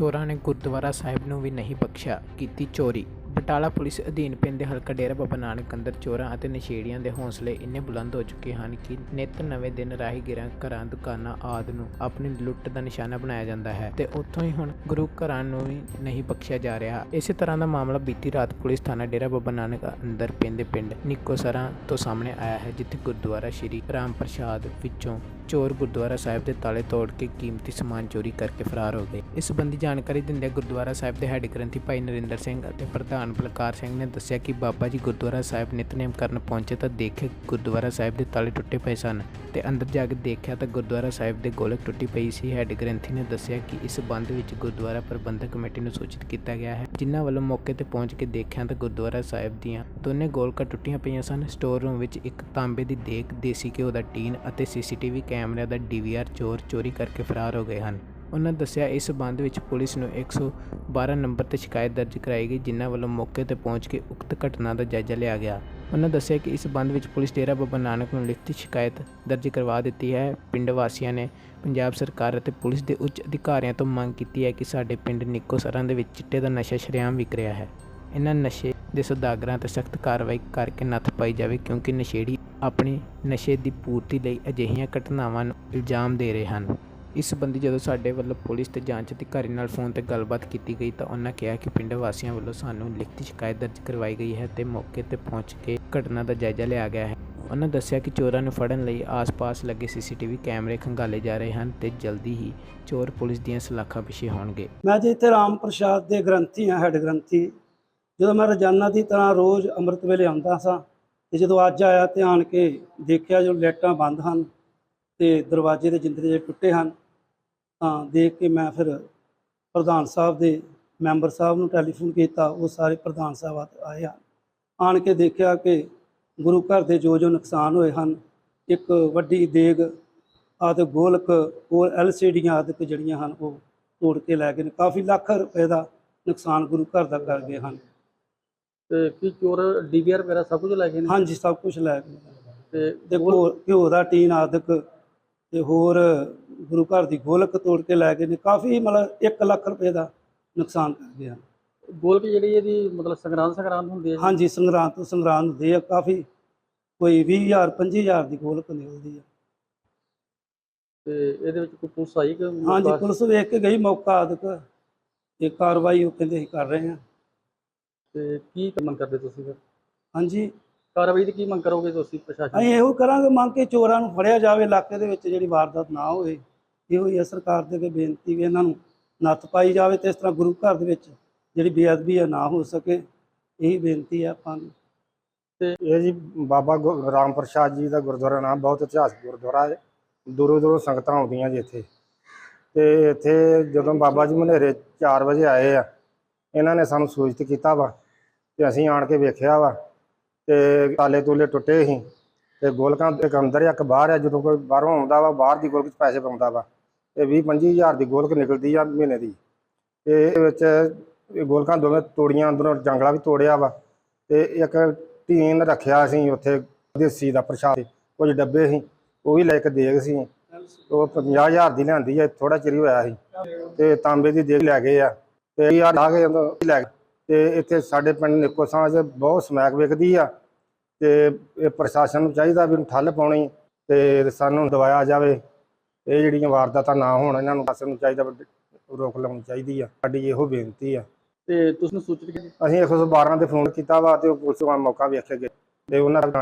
ਚੋਰਾਂ ਨੇ ਗੁਰਦੁਆਰਾ ਸਾਹਿਬ ਨੂੰ ਵੀ ਨਹੀਂ ਬਖਸ਼ਿਆ, ਕੀਤੀ ਚੋਰੀ। ਬਟਾਲਾ ਪੁਲਿਸ ਅਧੀਨ ਪੈਂਦੇ ਹਲਕਾ ਡੇਰਾ ਬਾਬਾ ਨਾਨਕ ਅੰਦਰ ਚੋਰਾਂ ਅਤੇ ਨਸ਼ੇੜੀਆਂ ਦੇ ਹੌਸਲੇ ਇੰਨੇ ਬੁਲੰਦ ਹੋ ਚੁੱਕੇ ਹਨ ਕਿ ਨਿਤ ਨਵੇਂ ਦਿਨ ਰਾਹਗੀਰਾਂ ਘਰਾਂ, ਦੁਕਾਨਾਂ ਆਦਿ ਨੂੰ ਆਪਣੀ ਲੁੱਟ ਦਾ ਨਿਸ਼ਾਨਾ ਬਣਾਇਆ ਜਾਂਦਾ ਹੈ ਤੇ ਉੱਥੋਂ ਹੀ ਹੁਣ ਗੁਰੂ ਘਰਾਂ ਨੂੰ ਵੀ ਨਹੀਂ ਬਖਸ਼ਿਆ ਜਾ ਰਿਹਾ। ਇਸੇ ਤਰ੍ਹਾਂ ਦਾ ਮਾਮਲਾ ਬੀਤੀ ਰਾਤ ਪੁਲਿਸ ਥਾਣਾ ਡੇਰਾ ਬਾਬਾ ਨਾਨਕ ਅੰਦਰ ਪੈਂਦੇ ਪਿੰਡ ਨਿੱਕੋਸਰਾਂ ਤੋਂ ਸਾਹਮਣੇ ਆਇਆ ਹੈ, ਜਿੱਥੇ ਗੁਰਦੁਆਰਾ ਸ਼੍ਰੀ ਰਾਮ ਪ੍ਰਸ਼ਾਦ ਵਿੱਚੋਂ ਚੋਰ ਗੁਰਦੁਆਰਾ ਸਾਹਿਬ ਦੇ ਤਾਲੇ ਤੋੜ ਕੇ ਕੀਮਤੀ ਸਮਾਨ ਚੋਰੀ ਕਰਕੇ ਫਰਾਰ ਹੋ ਗਏ। ਇਸ ਸੰਬੰਧੀ ਜਾਣਕਾਰੀ ਦਿੰਦਿਆਂ ਗੁਰਦੁਆਰਾ ਸਾਹਿਬ ਦੇ ਹੈੱਡ ਗ੍ਰੰਥੀ ਭਾਈ ਨਰਿੰਦਰ ਸਿੰਘ ਅਤੇ ਪ੍ਰਧਾਨ ਬਲਕਾਰ ਸਿੰਘ ਨੇ ਦੱਸਿਆ ਕਿ ਬਾਬਾ ਜੀ ਗੁਰਦੁਆਰਾ ਸਾਹਿਬ ਨਿਤਨੇਮ ਕਰਨ ਪਹੁੰਚੇ ਤਾਂ ਦੇਖੇ ਗੁਰਦੁਆਰਾ ਸਾਹਿਬ ਦੇ ਤਾਲੇ ਟੁੱਟੇ ਪਏ ਸਨ ਤੇ ਅੰਦਰ ਜਾ ਕੇ ਦੇਖਿਆ ਤਾਂ ਗੁਰਦੁਆਰਾ ਸਾਹਿਬ ਦੇ ਗੋਲਕ ਟੁੱਟੀ ਪਈ ਸੀ। ਹੈੱਡ ਗ੍ਰੰਥੀ ਨੇ ਦੱਸਿਆ ਕਿ ਇਸ ਬੰਦ ਵਿੱਚ ਗੁਰਦੁਆਰਾ ਪ੍ਰਬੰਧਕ ਕਮੇਟੀ ਨੂੰ ਸੂਚਿਤ ਕੀਤਾ ਗਿਆ ਹੈ। ਜਿਨ੍ਹਾਂ ਵੱਲੋਂ ਮੌਕੇ ਤੇ ਪਹੁੰਚ ਕੇ ਦੇਖਿਆ ਤਾਂ ਗੁਰਦੁਆਰਾ ਸਾਹਿਬ ਦੀਆਂ ਦੋਨੇ ਗੋਲਕਾਂ ਟੁੱਟੀਆਂ ਪਈਆਂ ਸਨ। ਸਟੋਰ ਰੂਮ ਵਿੱਚ ਇੱਕ ਤਾਂਬੇ ਦੀ ਦੇਖ, ਦੇਸੀ ਘਿਓ ਦਾ ਟੀਨ ਅਤੇ ਸੀਸੀਟੀਵੀ ਕੈਮਰਿਆਂ ਦਾ ਡੀਵੀਆਰ ਚੋਰ ਚੋਰੀ ਕਰਕੇ ਫਰਾਰ ਹੋ ਗਏ ਹਨ। ਉਹਨਾਂ ਦੱਸਿਆ, ਇਸ ਸਬੰਧ ਵਿੱਚ ਪੁਲਿਸ ਨੂੰ 112 ਨੰਬਰ ਤੇ ਸ਼ਿਕਾਇਤ ਦਰਜ ਕਰਾਈ ਗਈ, ਜਿਨ੍ਹਾਂ ਵੱਲੋਂ ਮੌਕੇ ਤੇ ਪਹੁੰਚ ਕੇ ਉਕਤ ਘਟਨਾ ਦਾ ਜਾਇਜ਼ਾ ਲਿਆ ਗਿਆ। ਉਹਨਾਂ ਦੱਸਿਆ ਕਿ ਇਸ ਸਬੰਧ ਵਿੱਚ ਪੁਲਿਸ ਡੇਰਾ ਬਾਬਾ ਨਾਨਕ ਨੂੰ ਲਿਖਤੀ ਸ਼ਿਕਾਇਤ ਦਰਜ ਕਰਵਾ ਦਿੱਤੀ ਹੈ। ਪਿੰਡ ਵਾਸੀਆਂ ਨੇ ਪੰਜਾਬ ਸਰਕਾਰ ਅਤੇ ਪੁਲਿਸ ਦੇ ਉੱਚ ਅਧਿਕਾਰੀਆਂ ਤੋਂ ਮੰਗ ਕੀਤੀ ਹੈ ਕਿ ਸਾਡੇ ਪਿੰਡ ਨਿੱਕੋਸਰਾਂ ਦੇ ਵਿੱਚ ਚਿੱਟੇ ਦਾ ਨਸ਼ਾ ਸ਼ਰੇਆਮ ਵਿਕ ਰਿਹਾ ਹੈ। ਇਹਨਾਂ ਨਸ਼ੇ ਦੇ ਸੌਦਾਗਰਾਂ ਤੇ ਸਖਤ ਕਾਰਵਾਈ ਕਰਕੇ ਨੱਥ ਪਾਈ ਜਾਵੇ, ਕਿਉਂਕਿ ਨਸ਼ੇੜੀ ਆਪਣੀ ਨਸ਼ੇ ਦੀ ਪੂਰਤੀ ਲਈ ਅਜਿਹੀਆਂ ਘਟਨਾਵਾਂ ਨੂੰ ਇਲਜ਼ਾਮ ਦੇ ਰਹੇ ਹਨ। ਇਸ ਸੰਬੰਧੀ ਜਦੋਂ ਸਾਡੇ ਵੱਲੋਂ ਪੁਲਿਸ ਤੇ ਜਾਂਚ ਅਧਿਕਾਰੀ ਨਾਲ ਫੋਨ ਤੇ ਗੱਲਬਾਤ ਕੀਤੀ ਗਈ ਤਾਂ ਉਹਨਾਂ ਕਿਹਾ ਕਿ ਪਿੰਡ ਵਾਸੀਆਂ ਵੱਲੋਂ ਸਾਨੂੰ ਲਿਖਤੀ ਸ਼ਿਕਾਇਤ ਦਰਜ ਕਰਵਾਈ ਗਈ ਹੈ ਤੇ ਮੌਕੇ ਤੇ ਪਹੁੰਚ ਕੇ ਘਟਨਾ ਦਾ ਜਾਇਜ਼ਾ ਲਿਆ ਗਿਆ ਹੈ। ਉਹਨਾਂ ਦੱਸਿਆ ਕਿ ਚੋਰਾਂ ਨੂੰ ਫੜਨ ਲਈ ਆਸ-ਪਾਸ ਲੱਗੇ ਸੀਸੀਟੀਵੀ ਕੈਮਰੇ ਖੰਗਾਲੇ ਜਾ ਰਹੇ ਹਨ ਤੇ ਜਲਦੀ ਹੀ ਚੋਰ ਪੁਲਿਸ ਦੀਆਂ ਸਲਾਖਾਂ ਪਿੱਛੇ ਹੋਣਗੇ। ਮੈਂ ਜੀ ਇੱਥੇ ਰਾਮ ਪ੍ਰਸ਼ਾਦ ਦੇ ਗ੍ਰੰਥੀ ਹਾਂ, ਹੈੱਡ ਗ੍ਰੰਥੀ। ਜਦੋਂ ਮੈਂ ਰੋਜ਼ਾਨਾ ਦੀ ਤਰ੍ਹਾਂ ਰੋਜ਼ ਅੰਮ੍ਰਿਤ ਵੇਲੇ ਆਉਂਦਾ ਸਾਂ ਤੇ ਜਦੋਂ ਅੱਜ ਆਇਆ ਤੇ ਆਣ ਕੇ ਦੇਖਿਆ ਜੋ ਲਾਈਟਾਂ ਬੰਦ ਹਨ ਤੇ ਦਰਵਾਜ਼ੇ ਦੇ ਜਿੰਦਰੇ ਜਿਹੇ ਟੁੱਟੇ ਹਨ, ਤਾਂ ਦੇਖ ਕੇ ਮੈਂ ਫਿਰ ਪ੍ਰਧਾਨ ਸਾਹਿਬ ਦੇ ਮੈਂਬਰ ਸਾਹਿਬ ਨੂੰ ਟੈਲੀਫੋਨ ਕੀਤਾ, ਉਹ ਸਾਰੇ ਪ੍ਰਧਾਨ ਸਾਹਿਬ ਆਏ ਹਨ। ਆਣ ਕੇ ਦੇਖਿਆ ਕਿ ਗੁਰੂ ਘਰ ਦੇ ਜੋ ਜੋ ਨੁਕਸਾਨ ਹੋਏ ਹਨ, ਇੱਕ ਵੱਡੀ ਦੇਗ ਆਦਿ, ਗੋਲਕ, ਹੋਰ ਐਲਸੀਡੀਆਂ ਆਦਿ ਜਿਹੜੀਆਂ ਹਨ, ਉਹ ਤੋੜ ਕੇ ਲੈ ਗਏ ਨੇ। ਕਾਫੀ ਲੱਖ ਰੁਪਏ ਦਾ ਨੁਕਸਾਨ ਗੁਰੂ ਘਰ ਦਾ ਕਰ ਗਏ ਹਨ। ਤੇ ਕੀ ਚੋਰ ਡੀਵੀਆਰ ਵਗੈਰਾ ਸਭ ਕੁਝ ਲੈ ਗਏ ਨੇ? ਹਾਂਜੀ ਸਭ ਕੁਝ ਲੈ ਗਏ। ਤੇ ਤੇ ਘਿਓ- ਦਾ ਟੀਨ ਆਦਿਕ ਤੇ ਹੋਰ ਗੁਰੂ ਘਰ ਦੀ ਗੋਲਕ ਤੋੜ ਕੇ ਲੈ ਗਏ ਨੇ। ਕਾਫੀ ਮਤਲਬ 1 ਲੱਖ ਰੁਪਏ ਦਾ ਨੁਕਸਾਨ ਕਰ ਹਨ ਗੋਲਕ ਜਿਹੜੀ ਇਹਦੀ ਮਤਲਬ ਸੰਗਰਾਂਦ ਸੰਗਰਾਂਦ ਹੁੰਦੀ ਹੈ। ਹਾਂਜੀ ਸੰਗਰਾਂਦ ਤੋਂ ਸੰਗਰਾਂਦ ਹੁੰਦੇ ਆ ਕਾਫੀ ਕੋਈ 20000 25000 ਦੀ ਗੋਲਕ ਨਿਕਲਦੀ ਆ ਤੇ ਇਹਦੇ ਵਿੱਚ ਕੋਈ ਪੁਲਿਸ ਆਈ ਕਿ ਹਾਂਜੀ ਪੁਲਿਸ ਵੇਖ ਕੇ ਗਈ ਮੌਕਾ ਆਦਿਕ ਤੇ ਕਾਰਵਾਈ ਉਹ ਕਹਿੰਦੇ ਅਸੀਂ ਕਰ ਰਹੇ ਹਾਂ। ਤੇ ਕੀ ਮੰਗ ਕਰਦੇ ਤੁਸੀਂ ਫਿਰ? ਹਾਂਜੀ। ਕਾਰਵਾਈ ਦੀ ਕੀ ਮੰਗ ਕਰੋਗੇ ਤੁਸੀਂ ਪ੍ਰਸ਼ਾਸਨ ਅਸੀਂ ਇਹੋ ਕਰਾਂਗੇ ਮੰਗ ਕੇ ਚੋਰਾਂ ਨੂੰ ਫੜਿਆ ਜਾਵੇ ਇਲਾਕੇ ਦੇ ਵਿੱਚ ਜਿਹੜੀ ਵਾਰਦਾਤ ਨਾ ਹੋਵੇ। ਇਹੋ ਹੀ ਆ ਸਰਕਾਰ ਦੇ ਅੱਗੇ ਬੇਨਤੀ ਵੀ ਇਹਨਾਂ ਨੂੰ ਨੱਥ ਪਾਈ ਜਾਵੇ ਤੇ ਇਸ ਤਰ੍ਹਾਂ ਗੁਰੂ ਘਰ ਦੇ ਵਿੱਚ ਜਿਹੜੀ ਬੇਅਦਬੀ ਆ ਨਾ ਹੋ ਸਕੇ। ਇਹੀ ਬੇਨਤੀ ਆ ਆਪਾਂ ਨੂੰ। ਇਹ ਜੀ ਬਾਬਾ ਰਾਮ ਪ੍ਰਸ਼ਾਦ ਜੀ ਦਾ ਗੁਰਦੁਆਰਾ ਨਾਮ ਬਹੁਤ ਇਤਿਹਾਸਕ ਗੁਰਦੁਆਰਾ ਹੈ। ਦੂਰੋਂ ਦੂਰੋਂ ਸੰਗਤਾਂ ਆਉਂਦੀਆਂ ਜੀ ਇੱਥੇ। ਤੇ ਇੱਥੇ ਜਦੋਂ ਬਾਬਾ ਜੀ ਮਨੇਰੇ 4 ਵਜੇ ਆਏ ਆ ਇਹਨਾਂ ਨੇ ਸਾਨੂੰ ਸੂਚਿਤ ਕੀਤਾ ਵਾ ਤੇ ਅਸੀਂ ਆਣ ਕੇ ਵੇਖਿਆ ਵਾ ਤੇ ਤਾਲੇ ਤੂਲੇ ਟੁੱਟੇ ਸੀ ਤੇ ਗੋਲਕਾਂ ਇੱਕ ਅੰਦਰ ਇੱਕ ਬਾਹਰ ਆ, ਜਦੋਂ ਕੋਈ ਬਾਹਰੋਂ ਆਉਂਦਾ ਵਾ, ਬਾਹਰ ਦੀ ਗੋਲਕ 'ਚ ਪੈਸੇ ਪਾਉਂਦਾ ਵਾ ਤੇ 20 25000 ਦੀ ਗੋਲਕ ਨਿਕਲਦੀ ਆ ਮਹੀਨੇ ਦੀ ਤੇ ਇਹ ਵਿੱਚ ਗੋਲਕਾਂ ਦੋਵੇਂ ਤੋੜੀਆਂ, ਅੰਦਰੋਂ ਜੰਗਲਾ ਵੀ ਤੋੜਿਆ ਵਾ ਤੇ ਇੱਕ ਟੀਨ ਰੱਖਿਆ ਸੀ ਉੱਥੇ ਦੇਸੀ ਦਾ ਪ੍ਰਸ਼ਾਦ ਕੁਝ ਡੱਬੇ ਸੀ, ਉਹ ਵੀ ਲੈ ਕੇ ਦੇਗ ਸੀ। ਉਹ 50000 ਦੀ ਲਿਆਂਦੀ ਆ ਥੋੜਾ ਚਿਰ ਹੋਇਆ ਸੀ ਤੇ ਤਾਂਬੇ ਦੀ ਦੇਗ ਲੈ ਗਏ ਆ। ਤੇ ਇਹ ਆ ਕੇ ਲੈ ਤੇ ਇੱਥੇ ਸਾਡੇ ਪਿੰਡ ਨਿੱਕੋ ਸਾਂ 'ਚ ਬਹੁਤ ਸਮੈਕ ਵਿਕਦੀ ਆ। ਤੇ ਇਹ ਪ੍ਰਸ਼ਾਸਨ ਨੂੰ ਚਾਹੀਦਾ ਵੀ ਠੱਲ ਪਾਉਣੀ ਤੇ ਸਾਨੂੰ ਦਵਾਇਆ ਜਾਵੇ। ਇਹ ਜਿਹੜੀਆਂ ਵਾਰਦਾਤਾਂ ਨਾ ਹੋਣ ਇਹਨਾਂ ਨੂੰ ਪ੍ਰਸ਼ਾਸਨ ਨੂੰ ਚਾਹੀਦਾ ਰੋਕ ਲਾਉਣੀ ਚਾਹੀਦੀ ਆ। ਸਾਡੀ ਇਹੋ ਬੇਨਤੀ ਆ। ਤੇ ਤੁਸੀਂ ਸੂਚਿਤ ਕੀਤਾ? ਅਸੀਂ 112 ਤੇ ਫੋਨ ਕੀਤਾ ਵਾ ਤੇ ਉਹ ਪੁਲਿਸ ਵਾਲਾ ਮੌਕਾ ਵੇਖ ਕੇ ਗਏ ਤੇ ਉਹਨਾਂ ਦਾ